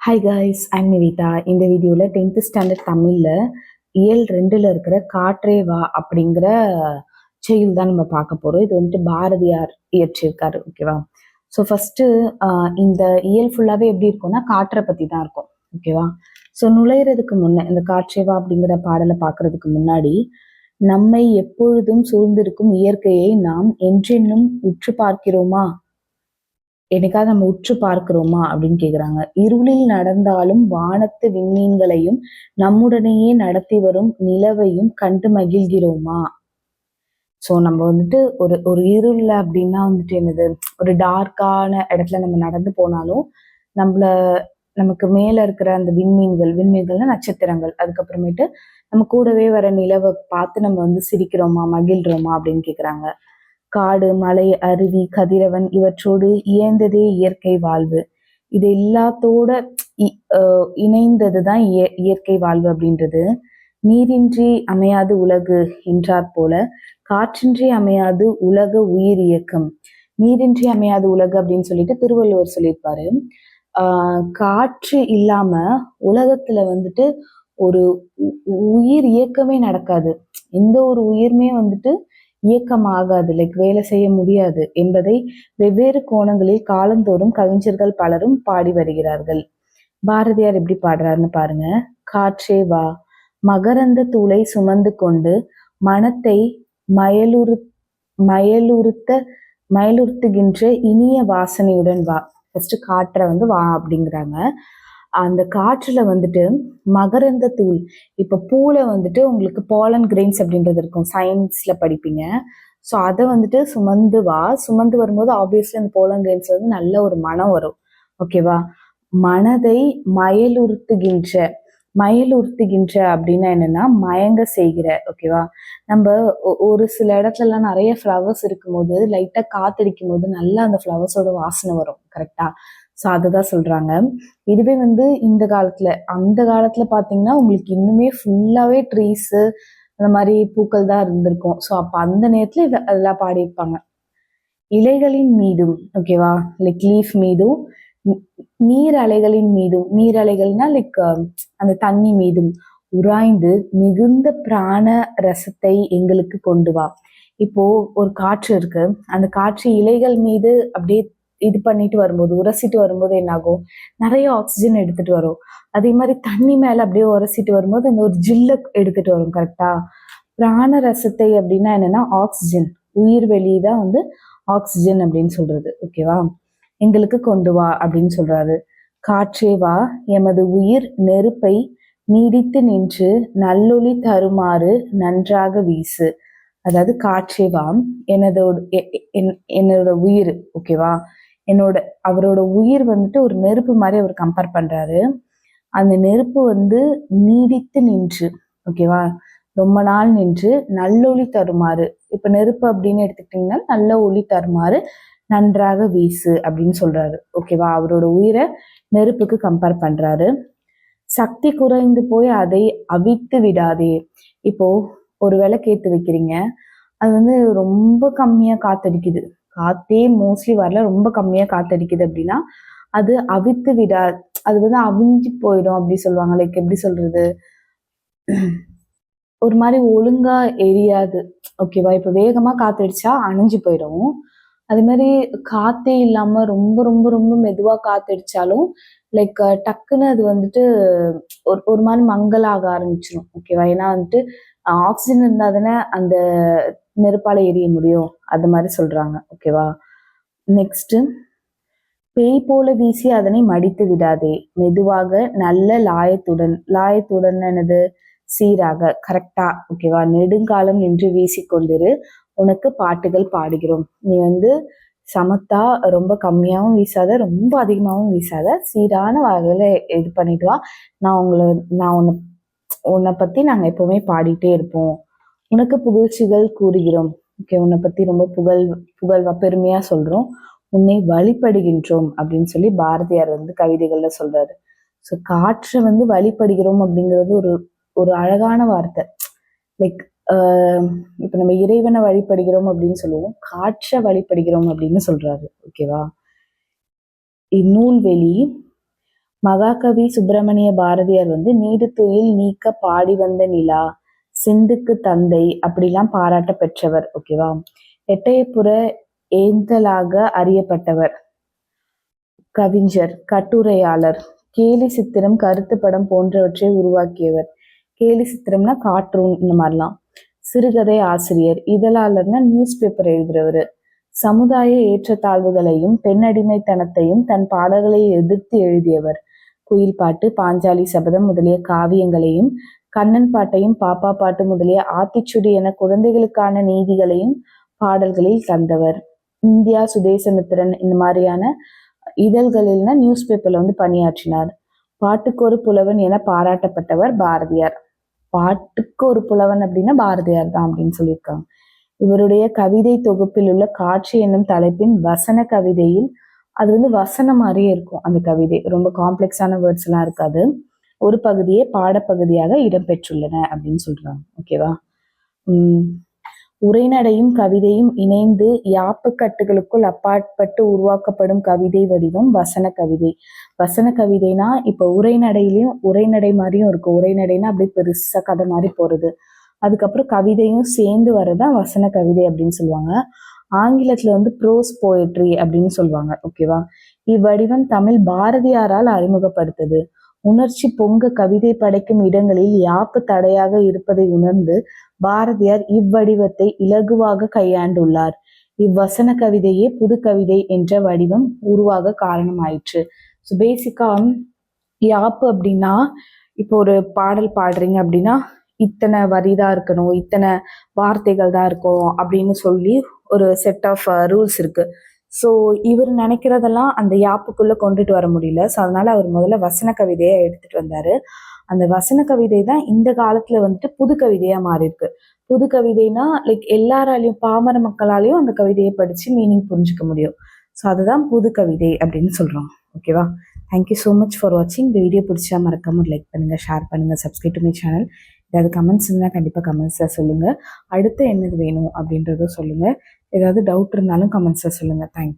Hi guys I'm Nivitha இந்த வீடியோவில் tenth standard தமிழில் இயல் ரெண்டில் இருக்கிற காற்றே வா அப்படிங்கிற செயல் தான் நம்ம பார்க்க போகிறோம் இது வந்துட்டு பாரதியார் இயற்றியிருக்காரு ஓகேவா ஸோ ஃபஸ்ட்டு இந்த இயல் ஃபுல்லாகவே எப்படி இருக்கும்னா காற்றை பற்றி தான் இருக்கும் ஓகேவா ஸோ நுழையிறதுக்கு முன்னே இந்த காற்றே வா அப்படிங்கிற பாடலை பார்க்கறதுக்கு முன்னாடி நம்மை எப்பொழுதும் சூழ்ந்திருக்கும் இயற்கையை நாம் என்றென்னும் உற்று பார்க்கிறோமா? என்னைக்காவது நம்ம உற்று பார்க்கிறோமா அப்படின்னு கேக்குறாங்க. இருளில் நடந்தாலும் வானத்து விண்மீன்களையும் நம்முடனேயே நடத்தி வரும் நிலவையும் கண்டு மகிழ்கிறோமா? ஸோ நம்ம வந்துட்டு ஒரு ஒரு இருள்ல அப்படின்னா வந்துட்டு என்னது? ஒரு டார்க்கான இடத்துல நம்ம நடந்து போனாலும் நம்மள நமக்கு மேல இருக்கிற அந்த விண்மீன்கள் விண்மீன்கள்னா நட்சத்திரங்கள். அதுக்கப்புறமேட்டு நம்ம கூடவே வர நிலவை பார்த்து நம்ம வந்து சிரிக்கிறோமா மகிழ்றோமா அப்படின்னு கேக்குறாங்க. காடு மலை அருவி கதிரவன் இவற்றோடு இயந்ததே இயற்கை வாழ்வு. இது எல்லாத்தோட இ- அஹ் இணைந்ததுதான் இய- இயற்கை வாழ்வு அப்படின்றது. நீரின்றி அமையாது உலகு என்றாற் போல காற்றின்றி அமையாது உலக உயிர் இயக்கம். நீரின்றி அமையாது உலகு அப்படின்னு சொல்லிட்டு திருவள்ளுவர் சொல்லியிருப்பாரு. ஆஹ் காற்று இல்லாம உலகத்துல வந்துட்டு ஒரு உ- உயிர் இயக்கமே நடக்காது. எந்த ஒரு உயிர்மே வந்துட்டு இயக்கமாகாது லைக் வேலை செய்ய முடியாது என்பதை வெவ்வேறு கோணங்களில் காலந்தோறும் கவிஞர்கள் பலரும் பாடி வருகிறார்கள். பாரதியார் எப்படி பாடுறாருன்னு பாருங்க. காற்றே வா மகரந்த தூளை சுமந்து கொண்டு மனத்தை மயலுறு மயலுறுத்த மயலுறுத்துகின்ற இனிய வாசனையுடன் வா. ஃபர்ஸ்ட் காற்றை வந்து வா அப்படிங்கிறாங்க. அந்த காற்றுல வந்துட்டு மகரந்த தூள். இப்போ பூல வந்துட்டு உங்களுக்கு பாலன் கிரெயின்ஸ் அப்படின்றது இருக்கும். சயின்ஸ்ல படிப்பீங்க. ஸோ அதை வந்துட்டு சுமந்து வா. சுமந்து வரும்போது ஆப்வியஸ்லி அந்த போலன் கிரெயின்ஸ் வந்து நல்ல ஒரு மனம் வரும். ஓகேவா மனதை மயலுறுத்துகின்ற மயலுறுத்துகின்ற அப்படின்னா என்னன்னா மயங்க செய்கிற. ஓகேவா நம்ம ஒ- ஒரு சில இடத்துலலாம் நிறைய ஃப்ளவர்ஸ் இருக்கும்போது லைட்டா காத்தடிக்கும் போது நல்லா அந்த ஃப்ளவர்ஸோட வாசனை வரும். கரெக்டா ஸோ அதுதான் சொல்றாங்க. இதுவே வந்து இந்த காலத்துல அந்த காலத்துல பாத்தீங்கன்னா உங்களுக்கு இன்னுமே ஃபுல்லாவே ட்ரீஸ் அந்த மாதிரி பூக்கள் தான் இருந்திருக்கும். ஸோ அப்ப அந்த நேரத்துல இத பாடியிருப்பாங்க. இலைகளின் மீதும் ஓகேவா லைக் லீஃப் மீதும் நீர் அலைகளின் மீதும் நீர் அலைகள்னா லைக் um, அந்த தண்ணி மீதும் உராய்ந்து மிகுந்த பிராண ரசத்தை எங்களுக்கு கொண்டு வா. இப்போ ஒரு காற்று இருக்கு. அந்த காற்று இலைகள் மீது அப்படியே இது பண்ணிட்டு வரும்போது உரசிட்டு வரும்போது என்னாகும்? நிறைய ஆக்சிஜன் எடுத்துட்டு வரும். அதே மாதிரி தண்ணி மேல அப்படியே உரசிட்டு வரும்போது அந்த ஒரு ஜில்ல எடுத்துட்டு வரும் கரெக்டா பிராண ரசத்தை அப்படின்னா என்னன்னா ஆக்சிஜன் உயிர் வெளிதான் வந்து ஆக்சிஜன் அப்படின்னு சொல்றது ஓகேவா எங்களுக்கு கொண்டு வா அப்படின்னு சொல்றாரு. காற்றே வா எமது உயிர் நெருப்பை நீடித்து நின்று நல்லொளி தருமாறு நன்றாக வீசு. அதாவது காற்றே வா எனதோட எ- என்- என்னோட உயிர் ஓகேவா என்னோட அவரோட உயிர் வந்துட்டு ஒரு நெருப்பு மாதிரி அவர் கம்பேர் பண்றாரு. அந்த நெருப்பு வந்து நீடித்து நின்று ஓகேவா ரொம்ப நாள் நின்று நல்லொளி தருமாறு. இப்ப நெருப்பு அப்படின்னு எடுத்துக்கிட்டீங்கன்னா நல்ல ஒளி தருமாறு நன்றாக வீசு அப்படின்னு சொல்றாரு. ஓகேவா அவரோட உயிரை நெருப்புக்கு கம்பேர் பண்றாரு. சக்தி குறைந்து போய் அதை அவித்து விடாதே. இப்போ ஒரு விளக்கேத்து வைக்கிறீங்க. அது வந்து ரொம்ப கம்மியா காத்தடிக்குது. காத்தே மோஸ்ட்லி வரல. ரொம்ப கம்மியா காத்தடிக்குது அப்படின்னா அது அவித்து விடா அது வந்து அவிஞ்சு போயிடும் அப்படி சொல்லுவாங்க. லைக் எப்படி சொல்றது? ஒரு மாதிரி ஒழுங்கா எரியாது. ஓகேவா இப்ப வேகமா காத்தடிச்சா அணிஞ்சு போயிடும். அதே மாதிரி காத்தே இல்லாம ரொம்ப ரொம்ப ரொம்ப மெதுவா காத்தடிச்சாலும் லைக் டக்குன்னு அது வந்துட்டு ஒரு ஒரு மாதிரி மங்கலாக ஆரம்பிச்சிடும் ஓகேவா ஏன்னா வந்துட்டு ஆக்சிஜன் இருந்தா தானே அந்த நெருப்பால எரிய முடியும்? அது மாதிரி சொல்றாங்க. ஓகேவா நெக்ஸ்ட் பேய் போல வீசி அதனை மடித்து விடாதே. மெதுவாக நல்ல லாயத்துடன். லாயத்துடன் எனது சீராக. கரெக்டா ஓகேவா நெடுங்காலம் நின்று வீசிக்கொண்டிரு உனக்கு பாட்டுகள் பாடுகிறோம். நீ வந்து சமத்தா ரொம்ப கம்மியாகவும் வீசாத ரொம்ப அதிகமாகவும் வீசாத சீரான வகையில இது பண்ணிட்டு வா. நான் உங்களை நான் உன்னை உன்னை பத்தி நாங்க எப்பவுமே பாடிட்டே இருப்போம். உனக்கு புகழ்ச்சிகள் கூறுகிறோம். ஓகே உன்னை பத்தி ரொம்ப புகழ் புகழ்வா பெருமையா சொல்றோம். உன்னை வழிபடுகின்றோம் அப்படின்னு சொல்லி பாரதியார் வந்து கவிதைகள்ல சொல்றாரு. ஸோ காற்றை வந்து வழிபடுகிறோம் அப்படிங்கிறது ஒரு ஒரு அழகான வார்த்தை. லைக் இப்ப நம்ம இறைவனை வழிபடுகிறோம் அப்படின்னு சொல்லுவோம். காற்றை வழிபடுகிறோம் அப்படின்னு சொல்றாரு. ஓகேவா இந்நூல்வெளி மகாகவி சுப்பிரமணிய பாரதியார் வந்து நீடுத்துயில் நீக்க பாடி வந்த நிலா சிந்துக்கு தந்தை அப்படிலாம் பாராட்ட பெற்றவர் ஓகேவா எட்டயபுர ஏந்தலாக அறியப்பட்டவர் கவிஞர் கட்டுரையாளர் கேலி சித்திரம் கருத்து படம் போன்றவற்றை உருவாக்கியவர். கேலி சித்திரம்னா கார்ட்டூன் இந்த மாதிரிலாம். சிறுகதை ஆசிரியர் இதழாளர்னா நியூஸ் பேப்பர் எழுதுறவர். சமுதாய ஏற்றத்தாழ்வுகளையும் பெண்ணடிமைத்தனத்தையும் தன் பாடல்களை எதிர்த்து எழுதியவர். குயில் பாட்டு பாஞ்சாலி சபதம் முதலிய காவியங்களையும் கண்ணன் பாட்டையும் பாப்பா பாட்டு முதலிய ஆத்திச்சுடி என குழந்தைகளுக்கான நீதிகளையும் பாடல்களில் தந்தவர். இந்தியா சுதேசமித்திரன் இந்த மாதிரியான இதழ்களில்னா நியூஸ் பேப்பர்ல வந்து பணியாற்றினார். பாட்டுக்கு ஒரு புலவன் என பாராட்டப்பட்டவர் பாரதியார். பாட்டுக்கு ஒரு புலவன் அப்படின்னா பாரதியார் தான் அப்படின்னு சொல்லியிருக்காங்க. இவருடைய கவிதை தொகுப்பில் உள்ள காட்சி என்னும் தலைப்பின் வசன கவிதையில் அது வந்து வசனம் மாதிரியே இருக்கும் அந்த கவிதை. ரொம்ப காம்ப்ளெக்ஸான வேர்ட்ஸ் எல்லாம் இருக்காது. ஒரு பகுதியே பாடப்பகுதியாக இடம்பெற்றுள்ளன அப்படின்னு சொல்றாங்க. ஓகேவா உம். உரைநடையும் கவிதையும் இணைந்து யாப்பு கட்டுகளுக்குள் அப்பாற்பட்டு உருவாக்கப்படும் கவிதை வடிவம் வசன கவிதை. வசன கவிதைனா இப்ப உரைநடையிலையும் உரைநடை மாதிரியும் இருக்கும். உரைநடைனா அப்படியே பெருசா கதை மாதிரி போறது. அதுக்கப்புறம் கவிதையும் சேர்ந்து வரதான் வசன கவிதை அப்படின்னு சொல்லுவாங்க. ஆங்கிலத்துல வந்து ப்ரோஸ் போயட்ரி அப்படின்னு சொல்லுவாங்க ஓகேவா இவ்வடிவம் தமிழ் பாரதியாரால் அறிமுகப்படுத்தது. உணர்ச்சி பொங்க கவிதை படைக்கும் இடங்களில் யாப்பு தடையாக இருப்பதை உணர்ந்து பாரதியார் இவ்வடிவத்தை இலகுவாக கையாண்டுள்ளார். இவ்வசன கவிதையே புது கவிதை என்ற வடிவம் உருவாக காரணமாயிற்று. ஸோ பேசிக்கா யாப்பு அப்படின்னா இப்போ ஒரு பாடல் பாடுறீங்க அப்படின்னா இத்தனை வரி தான் இருக்கணும் இத்தனை வார்த்தைகள் தான் இருக்கும் அப்படின்னு சொல்லி ஒரு செட் ஆஃப் ரூல்ஸ் இருக்கு. ஸோ இவர் நினைக்கிறதெல்லாம் அந்த யாப்புக்குள்ளே கொண்டுட்டு வர முடியல. ஸோ அதனால அவர் முதல்ல வசன கவிதையை எடுத்துட்டு வந்தார். அந்த வசன கவிதை தான் இந்த காலத்தில் வந்துட்டு புது கவிதையாக மாறியிருக்கு. புது கவிதைனா லைக் எல்லாராலையும் பாமர மக்களாலையும் அந்த கவிதையை படித்து மீனிங் புரிஞ்சுக்க முடியும். ஸோ அதுதான் புது கவிதை அப்படின்னு சொல்கிறோம் ஓகேவா தேங்க்யூ ஸோ மச் ஃபார் வாட்சிங் இந்த வீடியோ பிடிச்சா மறக்காமல் லைக் பண்ணுங்கள் ஷேர் பண்ணுங்கள் சப்ஸ்கிரைப் டு மை சேனல் ஏதாவது கமெண்ட்ஸ் இருந்தால் கண்டிப்பாக கமெண்ட்ஸில் சொல்லுங்கள் அடுத்து என்னது வேணும் அப்படின்றதும் சொல்லுங்கள் ஏதாவது டவுட் இருந்தாலும் கமெண்ட்ஸில் சொல்லுங்கள் தேங்க்யூ